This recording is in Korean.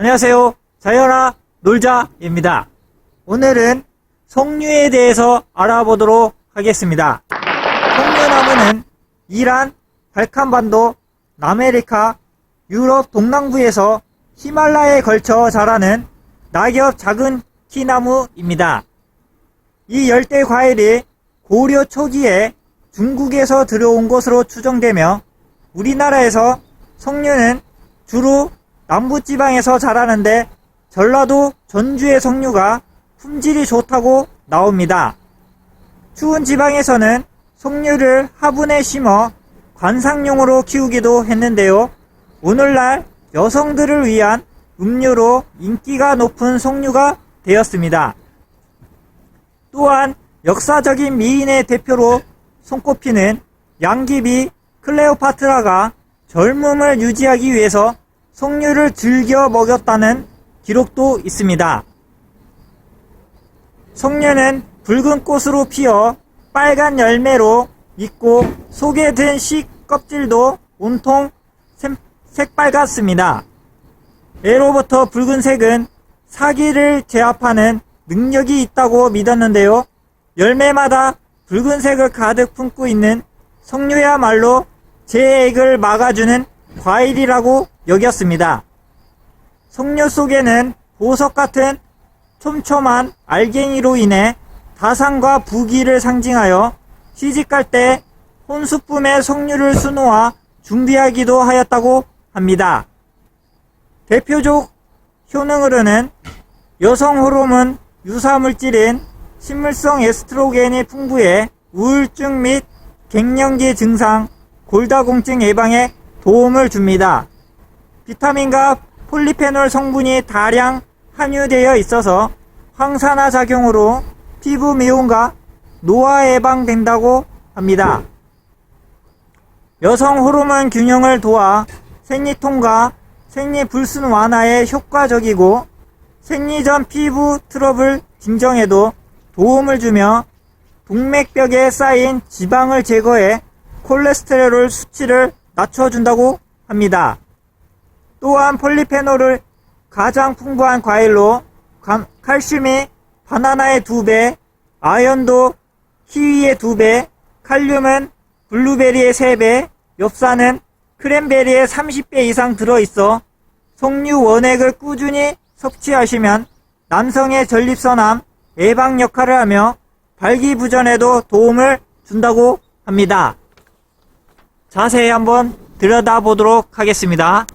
안녕하세요. 자연아 놀자입니다. 오늘은 석류에 대해서 알아보도록 하겠습니다. 석류나무는 이란, 발칸반도, 남아메리카, 유럽 동남부에서 히말라야에 걸쳐 자라는 낙엽 작은 키나무입니다. 이 열대 과일이 고려 초기에 중국에서 들어온 것으로 추정되며 우리나라에서 석류는 주로 남부지방에서 자라는데 전라도 전주의 석류가 품질이 좋다고 나옵니다. 추운 지방에서는 석류를 화분에 심어 관상용으로 키우기도 했는데요. 오늘날 여성들을 위한 음료로 인기가 높은 석류가 되었습니다. 또한 역사적인 미인의 대표로 손꼽히는 양귀비 클레오파트라가 젊음을 유지하기 위해서 석류를 즐겨 먹였다는 기록도 있습니다. 석류는 붉은 꽃으로 피어 빨간 열매로 있고 속에 든 씨 껍질도 온통 샘- 새빨갛습니다. 애로부터 붉은색은 사기를 제압하는 능력이 있다고 믿었는데요. 열매마다 붉은색을 가득 품고 있는 석류야말로 재액을 막아주는 과일이라고 여겼습니다. 석류 속에는 보석 같은 촘촘한 알갱이로 인해 다산과 부기를 상징하여 시집갈 때 혼수품에 석류를 수놓아 준비하기도 하였다고 합니다. 대표적 효능으로는 여성 호르몬 유사 물질인 식물성 에스트로겐이 풍부해 우울증 및 갱년기 증상, 골다공증 예방에 도움을 줍니다. 비타민과 폴리페놀 성분이 다량 함유되어 있어서 항산화 작용으로 피부 미용과 노화 예방된다고 합니다. 여성 호르몬 균형을 도와 생리통과 생리불순 완화에 효과적이고 생리 전 피부 트러블 진정에도 도움을 주며 동맥벽에 쌓인 지방을 제거해 콜레스테롤 수치를 낮춰준다고 합니다. 또한 폴리페놀을 가장 풍부한 과일로 감- 칼슘이 바나나의 2배, 아연도 키위의 2배, 칼륨은 블루베리의 3배, 엽산은 크랜베리의 30배 이상 들어있어 석류 원액을 꾸준히 섭취하시면 남성의 전립선암 예방 역할을 하며 발기부전에도 도움을 준다고 합니다. 자세히 한번 들여다보도록 하겠습니다.